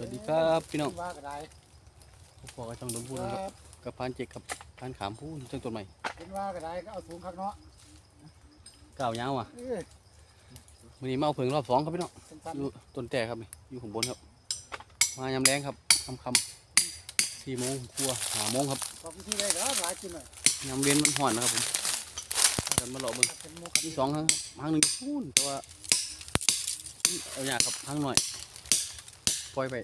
สวัสดีครับพี่น้องว่าก็ได้ผมบอกกับช่องดนพูคดนะครัรับบกับพานเจกกับพานขามพูดจังต้นใหม่เป็นว่าก็ได้ก็เอาสูงข้างเนาะก้าวยาวอะเออวันนี้มาเอาเพิงรอบสองครับพี่น้องสั้นอยู่ต้นแต่ครับนี่อยู่ข้างบนครับ มายำแรงครับค่ำค่ำสี่โมงครัวหาโมงครับๆของที่ได้ก็หลายกินหน่อยยำเวียนมันห่อนนะครับผมพากันมาหลอกเบิ่งเป็นหมุกมีสองครั้งครั้งหนึ่งพูนแต่ว่าเอาอย่างครับครั้งหน่อย ปล่อยไป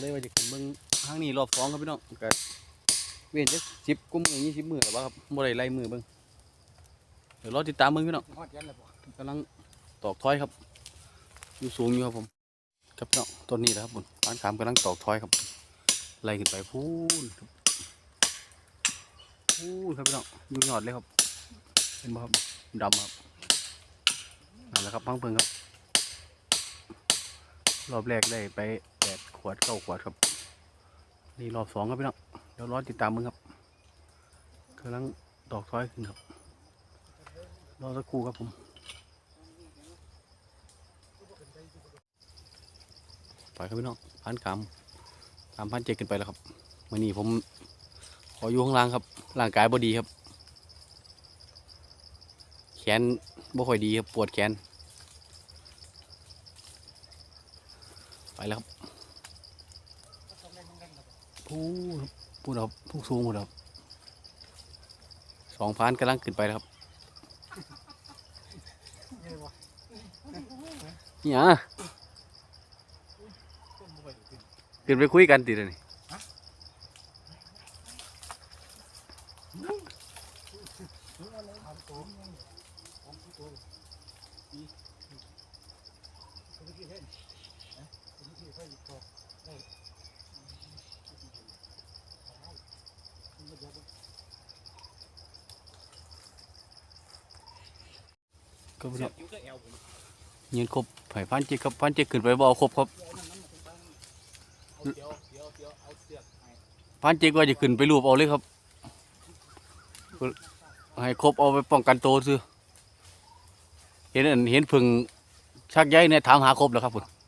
เลยว่าจะขึ้นเบิ่งครั้งนี้รอบสองครับพี่น้องก็เวียนจะสิบกุมมือยี่สิบมือหรือว่าครับบ่ได้ไล่มือเบิ่งเดี๋ยวรอติดตามเบิ่งพี่น้องกำลังตอกท้อยครับอยู่สูงอยู่ครับผมครับพี่น้องต้นนี้นะครับผมบ้านขามกำลังตอกท้อยครับไล่ขึ้นไปพูนพูนครับพี่น้องอยู่ยอดเลยครับเห็นไหมครับดำครับนั่นแหละครับพังเพิงครับ รอบแรกได้ไปแปดขวดเก้าขวดครับ นี่รอบสองครับพี่น้องเดี๋ยวรอติดตามมึงครับกำลังตอกท้อยขึ้นครับ รอสักครู่ครับผมไปครับพี่น้องพันขามสามพันเจ็ดกันไปแล้วครับวันนี้ผมขออยู่ข้างล่างครับ ร่างกายบ่ดีครับ แขนบ่ค่อยดีครับ ปวดแขน ไปแล้วครับพูดพูดครับพูดสูงหมดครับสองพันกำลังขึ้นไปแล้วครับเออบ่นี่อะขึ้นไปคุยกันติเลยนี่ เอาตัวของตัวอีตัวที่เห็นนะตัวที่ ค่อยตกได้ก็พี่น้องยืนครบไผ่พันเจ็ดครับพันเจ็ดขึ้นไปบ่เอาครบครับพันเจ็ดว่าจะขึ้นไปรูปเอาเลยครับ ให้ครบเอาไปป้องกันตัวซื้อเห็นอันเห็นผึ่งชักใยเนี่ยถามหาครบแล้วครับผม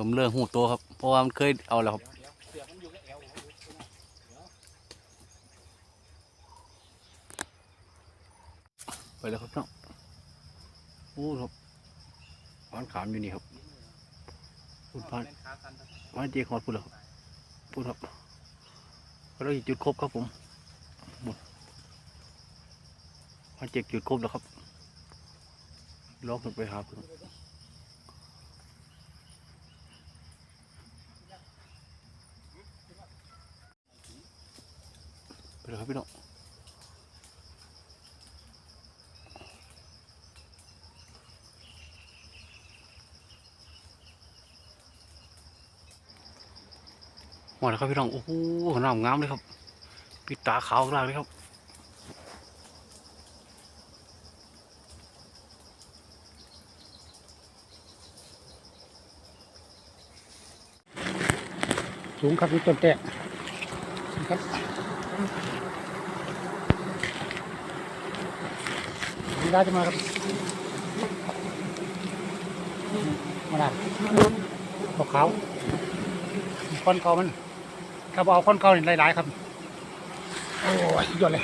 ผมเลิกหูตัวครับ เพราะว่ามันเคยเอาแล้วครับไปแล้วครับน้องโอ้ครับพันขามอยู่นี่ครับพูดพันพันเจ็ดขอดพูดแล้วครับพูดครับเราจุดครบครับผมหมดพันเจ็ดจุดครบแล้วครับล็อกขึ้นไปหาเพิ่งไเลยครับพี่น้องหมดแล้วครับพี่น้องโอ้โหขนาดงามเลยครับปิดตาขาวกลางเลยครับสูงครับนี่ต้นแตะครับ ได้จะมาครับมาได้ขาวขาวคนเก่ามันครับเอาคนเก่านี่ยหลายๆครับ โอ้ยยอดเลย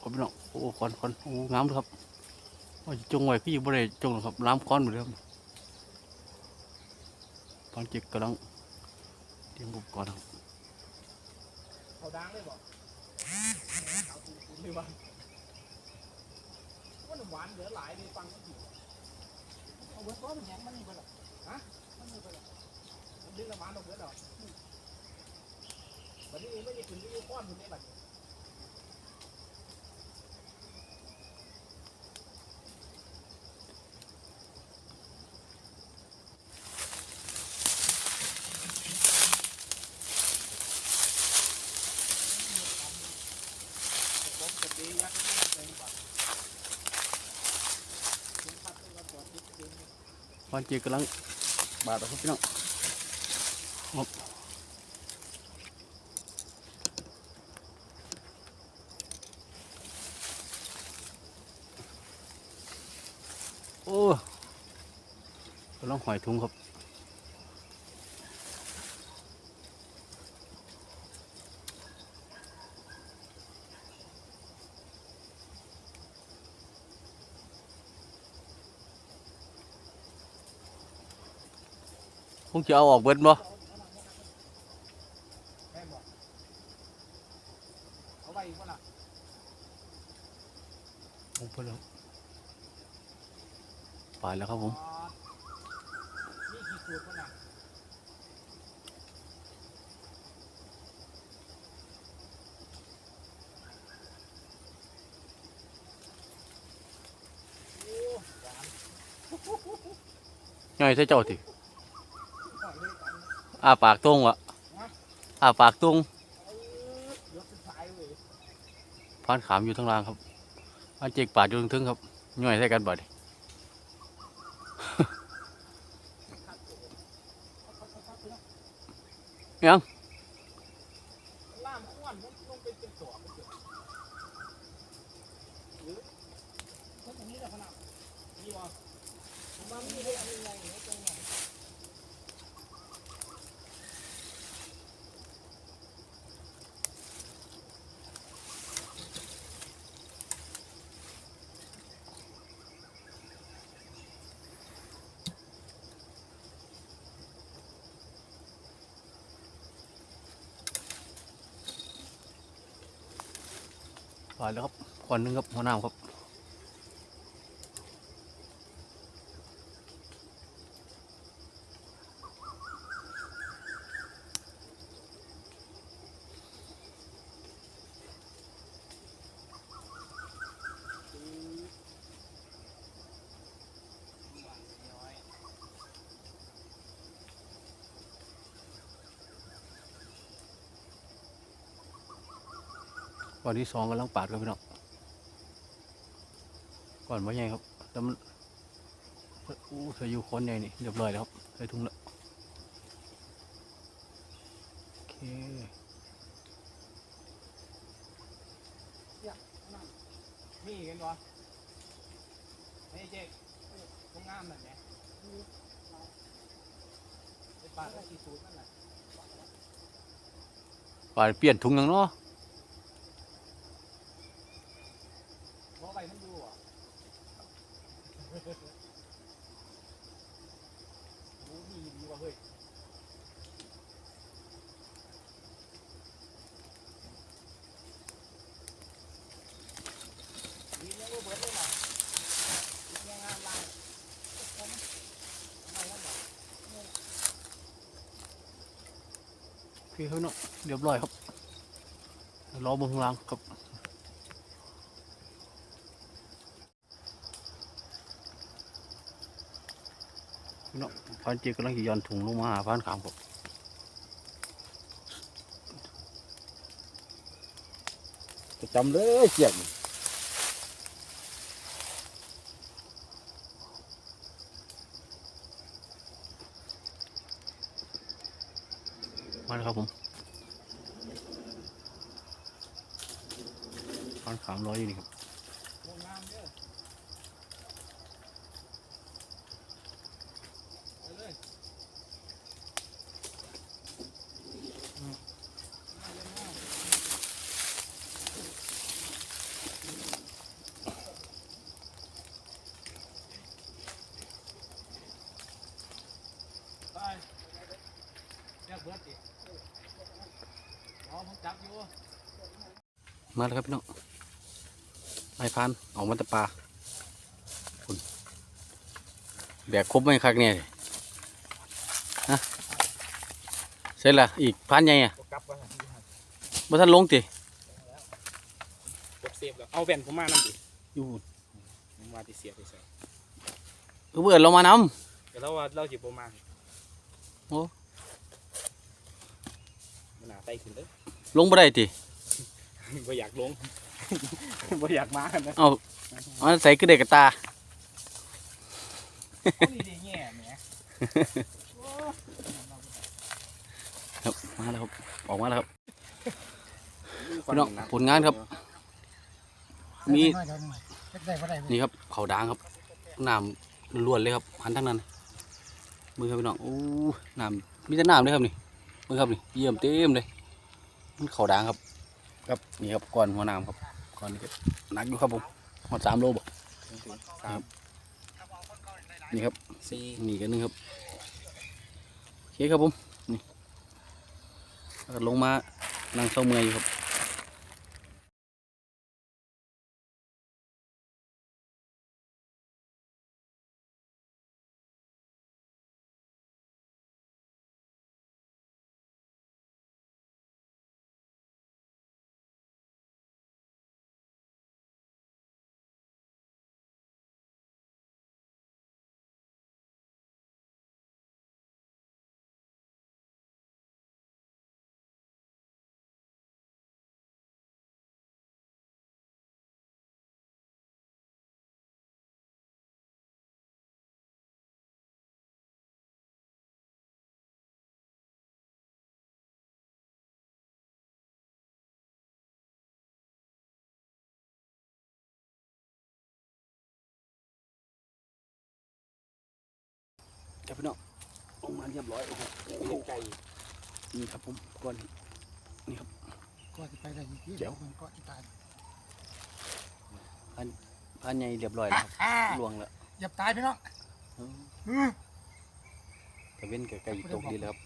ครับพี่น้องโอ้ควันควันโอ้งามเลยครับว่าจงไว้พี่บ่ได้จงครับล้ำคอนหมดเลยครับ ตอนเจ็กกำลังเตรียมอุปกรณ์ครับเขาดังเลยบอกว่าหวานเหลือหลายในฟังก็อยู่เอาเบิร์ก้อนมันยังมันนี่ไปหรอฮะมันนี่ไปหรอมันดึงละหวานออกเบิร์ดหรอวันนี้ไม่ได้ถึงที่ก้อนคุณได้บัด วันเจียกำลังบาดนะครับพี่น้องโอ้กำลังหอยทุงครับ งจะเอาออกเบิดบ่แม่นบอกเอาไปอีกวะล่ะคงเพิ่นแล้วไปแล้วครับผมอ๋อนี่กี่ขวดวะน่ะโอ้หวานย่อยใส่เจ้าติ ปล่อยเลยกัน อ้าปากตรงวะอ้าปากตรงเออยกขึ้นท้ายเว้ยพานขามอยู่ทางล่างครับพานเจกปาดอยู่ทึงครับย่อยใส่กันบ่ดิยังนี่วะมว่ามีอะไรไงเนี่ยตรงไหน ไปแล้วครับก่อนนึงครับหัวหน้าครับ วันที่สองกำลังปาดครับพี่น้องก่อนว่าไงครับแต่มันอู้เธออยู่คนใหญ่นี่เรียบร้อยแล้วครับใส่ถุงแล้วโอเคมีกันวะไม่เจ๊กตรงงามนั่นไงไอ้ปลาที่สูตรนั่นแหละปาดเปลี่ยนถุงยังเนาะ เพราะใบมันอยู่อะโอ้มีดีว่ะเฮ้ยดีนะว่าเบิร์ดเลยนะดีเนี่ยงามลายทำไมนั่นเหรอ โอเคครับพี่น้องเรียบร้อยครับรอบนข้างล่างครับพี่น้องพันเจกำลังจะย้อนถุงลงมาหาพันขามครับจะจำเลยเจียง มาแล้วครับผมพันขามร้อยอยู่นี่ครับ โรงงามเด้อไปเลยอืมมาเยอะมากไปเรียกเบิร์ดดิอ๋อผ มจับอยู่มาแล้วครับพี่น้องไม้พันออกมาแตะปลาคุณแบกครบไหมคักเนี่ยฮะเสร็จละอีกพันใหญ่อะกลับไปหาที่หาบ่ทันลงติกดเซฟแล้วเอาแว่นผมมานั่นดิอยู่ผมว่าที่เสียไปใส่เออเบื่อเรามานแต่เราว่าเราจิบประมาณโอ้มันหนา ไตขึ้นเด้อำลงบ่ได้ติบ่อยากลงบ่อยากมากันนะเอาเอาใส่กระเดกกระตาเอานี่ได้แง่แหมครับมาแล้วครับออกมาแล้วครับพี่น้องผลงานครับ มีได้บ่ได้นี่ครับเขาวด่างครับน้ำล้วนๆเลยครับหันทางนั้นมือครับพี่น้องโอ้น้ำมีแต่น้ำเลยครับนี่มือครับนี่เยี่ยมเต็มเลย มันเข่าด่างครับครับนี่ครับก้อนหัวน้ำครับก้อนนี้ก็หนักอยู่ครับผมหอดสามโลบ่สามนี่ครับสี่นี่กันนึงครับโอเคครับผมนี่แล้วก็ลงมานั่งเศร้าเมื่อยอยู่ครับ ครับพี่น้องลงมาเรียบร้อยโอ้โหเป็นไก่นี่ครับผมก้อนก็จะไปได้ยี่สิบเดี๋ยวมันก็จะตายพันใหญ่เรียบร้อยแล้วครับอ่าลวงแล้วอย่าตายพี่น้องเอออือตะเว้นกับไก่ตกดีแล้วครับ